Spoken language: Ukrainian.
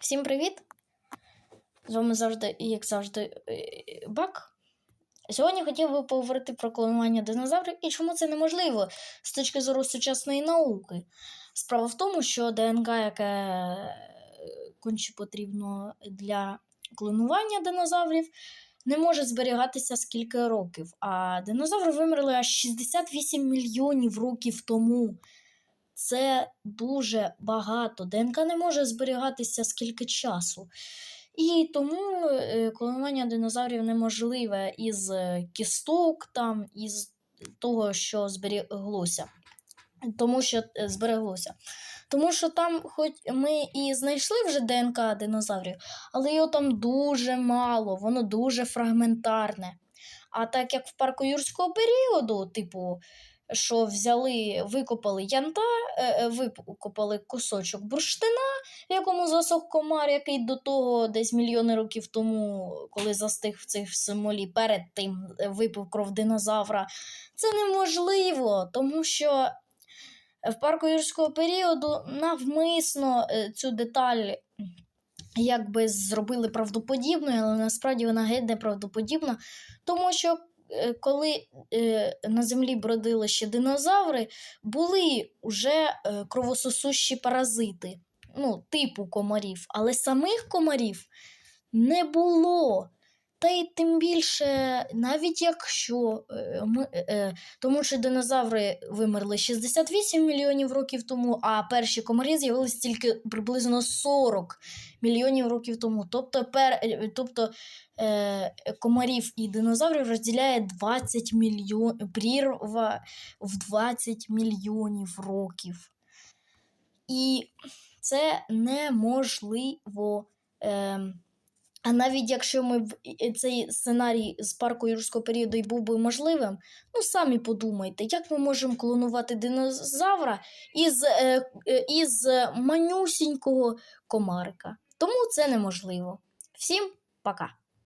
Всім привіт! З вами завжди, як завжди, е, Бак. Сьогодні хотів би поговорити про клонування динозаврів і чому це неможливо з точки зору сучасної науки. Справа в тому, що ДНК, яке е, конче потрібно для клонування динозаврів, не може зберігатися скільки років. А динозаври вимерли аж 68 мільйонів років тому. Це дуже багато. ДНК не може зберігатися скільки часу. І тому е, клонування динозаврів неможливе із е, кісток, там, із того, що зберіглося. Тому що е, збереглося. Тому що там, хоч ми і знайшли вже ДНК динозаврів, але його там дуже мало, воно дуже фрагментарне. А так як в парку юрського періоду, типу, що взяли, викопали янта, е, е, викопали кусочок бурштина, в якому засох комар, який до того десь мільйони років тому, коли застиг в цих смолі, перед тим е, випив кров динозавра. Це неможливо, тому що в парку юрського періоду навмисно цю деталь якби зробили правдоподібною, але насправді вона геть неправдоподібна, тому що коли е, на землі бродили ще динозаври, були вже е, кровососущі паразити, ну, типу комарів, але самих комарів не було. Та й тим більше, навіть якщо е, ми, е, тому що динозаври вимерли 68 мільйонів років тому, а перші комарі з'явилися тільки приблизно 40 мільйонів років тому. Тобто, пер, е, тобто е, комарів і динозаврів розділяє 20 мільйонів прірва в 20 мільйонів років. І це неможливо. Е, а навіть якщо ми цей сценарій з парку юрського періоду і був би можливим, ну самі подумайте, як ми можемо клонувати динозавра із, е, е, із манюсінького комарика. Тому це неможливо. Всім пока!